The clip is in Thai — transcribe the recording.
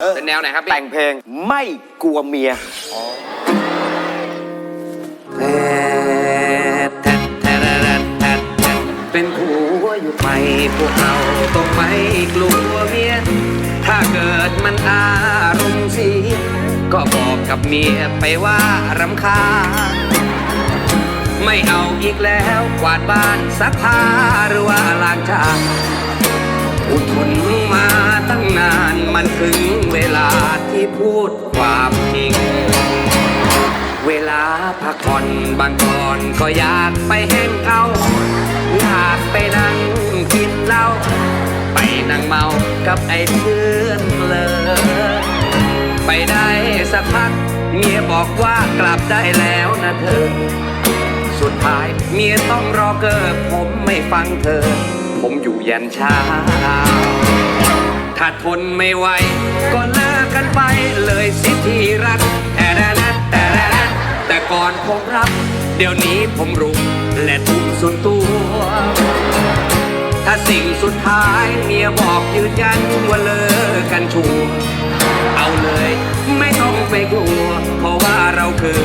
เป็นแนวไหนครับพี่แต่งเพลงไม่กลัวเมีย เป็นผัวอยู่ไปพวกเราต้องไม่กลัวเมีย ถ้าเกิดมันอารมณ์เสียก็บอกกับเมียไปว่ารำคาญไม่เอาอีกแล้วกวาดบ้านซักผ้าหรือว่าล้างจาน มันถึงเวลาที่พูดความจริง เวลาพักผ่อนบางก่อนก็อยากไปแห้งเอาอยากไปนั่งกินเหล้าไปนั่งเมากับไอ้เพื่อนเลยไปได้สักพักเมียบอกว่ากลับได้แล้วนะเธอ สุดท้ายเมียต้องรอเกิดผมไม่ฟังเธอ ผมอยู่ยันเช้า ถ้าทนไม่ไหว ก็เลิกกันไปเลยสิที่รัก แต่ละนัดแต่ละนัดแต่ก่อนผมรับ เดี๋ยวนี้ผมรุกและทุ่มสุดตัว ถ้าสิ่งสุดท้ายเมียบอกยืนยันว่าเลิกกันชัวเอาเลย ไม่ต้องไปกลัว เพราะว่าเราคือ